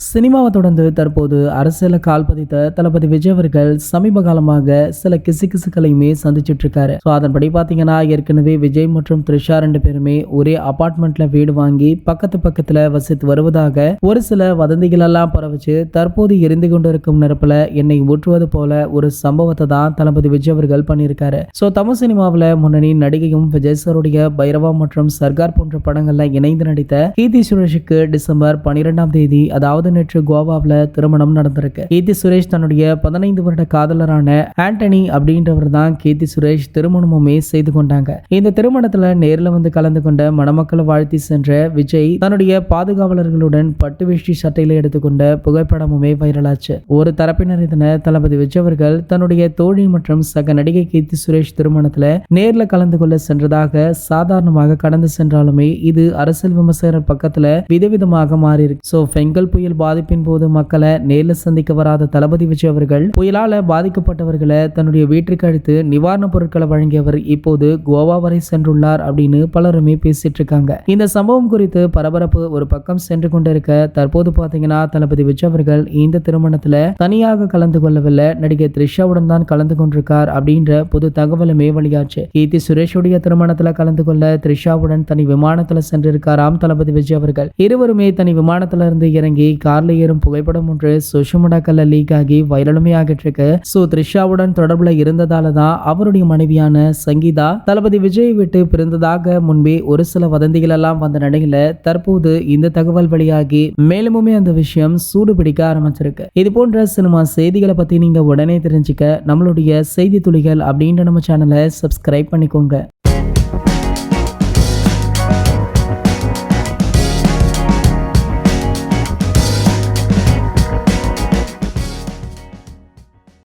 சினிமாவை தொடர்ந்து தற்போது அரசியல கால் பதித்த தளபதி விஜய் அவர்கள் சமீப காலமாக சில கிசுகிசுக்களையுமே சந்திச்சிட்டு இருக்காரு. ஸோ அதன்படி பார்த்தீங்கன்னா ஏற்கனவே விஜய் மற்றும் த்ரிஷா ரெண்டு பேருமே ஒரே அபார்ட்மெண்ட்ல வீடு வாங்கி பக்கத்து பக்கத்துல வசித்து வருவதாக ஒரு சில வதந்திகள் எல்லாம் பரவச்சு தற்போது எரிந்து கொண்டிருக்கும் நெருப்புல என்னை ஊற்றுவது போல ஒரு சம்பவத்தை தான் தளபதி விஜய் அவர்கள் பண்ணியிருக்காரு. ஸோ தமிழ் சினிமாவில் முன்னணி நடிகையும் விஜய் சாருடைய பைரவா மற்றும் சர்கார் போன்ற படங்கள்ல இணைந்து நடித்த கீர்த்தி சுரேஷுக்கு டிசம்பர் பன்னிரெண்டாம் தேதி அதாவது அதாவது நேற்று கோவாவில் திருமணம் நடந்திருக்கு. கீர்த்தி சுரேஷ் தன்னுடைய பதினைந்து வருட காதலரான ஆண்டனி அப்படின்றவர் தான் கீர்த்தி சுரேஷ் திருமணமுமே செய்து கொண்டாங்க. இந்த திருமணத்துல நேரில் வந்து கலந்து கொண்ட மணமக்களை வாழ்த்தி சென்ற விஜய் தன்னுடைய பாதுகாவலர்களுடன் பட்டு வேஷ்டி சட்டையில எடுத்துக்கொண்ட புகைப்படமுமே வைரலாச்சு. ஒரு தரப்பினர் இதனை தளபதி விஜய் அவர்கள் தன்னுடைய தோழி மற்றும் சக நடிகை கீர்த்தி சுரேஷ் திருமணத்துல நேரில் கலந்து கொள்ள சென்றதாக சாதாரணமாக கடந்து சென்றாலுமே இது அரசியல் விமர்சகர் பக்கத்துல விதவிதமாக மாறி இருக்கு ஸோ பெங்கல் புயல் பாதிப்பின் போது மக்களை நேர்ல சந்திக்க வராத தளபதி விஜய் அவர்கள் புயலால பாதிக்கப்பட்டவர்களை தன்னுடைய வீட்டிற்கு அழைத்து நிவாரணப் பொருட்களை வழங்கியவர் இப்போது கோவா வரை சென்றுள்ளார் அப்படின்னு பலருமே பேசிட்டு இருக்காங்க. இந்த சம்பவம் குறித்து பரபரப்பு ஒரு பக்கம் சென்று கொண்டிருக்க தற்போது பாத்தீங்கன்னா தளபதி விஜய் அவர்கள் இந்த திருமணத்துல தனியாக கலந்து கொள்ளவில்லை. நடிகை த்ரிஷாவுடன் தான் கலந்து கொண்டிருக்கார் அப்படின்ற புது தகவலுமே வெளியாச்சு. கீர்த்தி சுரேஷுடைய திருமணத்துல கலந்து கொள்ள த்ரிஷாவுடன் தனி விமானத்துல சென்றிருக்காராம் தளபதி விஜய் அவர்கள். இருவருமே தனி விமானத்துல இருந்து இறங்கி கார்ல ஏறும் புகைப்படம் ஒன்று சோஷியல் மீடியாக்கள்ல லீக் ஆகி வைரலுமே ஆகிட்டு இருக்கு ஸோ த்ரிஷாவுடன் தொடர்புல இருந்ததால தான் அவருடைய மனைவியான சங்கீதா தளபதி விஜய் விட்டு பிறந்ததாக முன்பே ஒரு சில வதந்திகள் எல்லாம் வந்த நிலையில தற்போது இந்த தகவல் வெளியாகி மேலுமே அந்த விஷயம் சூடு பிடிக்க ஆரம்பிச்சிருக்கு. இது போன்ற சினிமா செய்திகளை பத்தி நீங்க உடனே தெரிஞ்சுக்க நம்மளுடைய செய்தி துளிகள் அப்படின்ற நம்ம சேனலை சப்ஸ்கிரைப் பண்ணிக்கோங்க.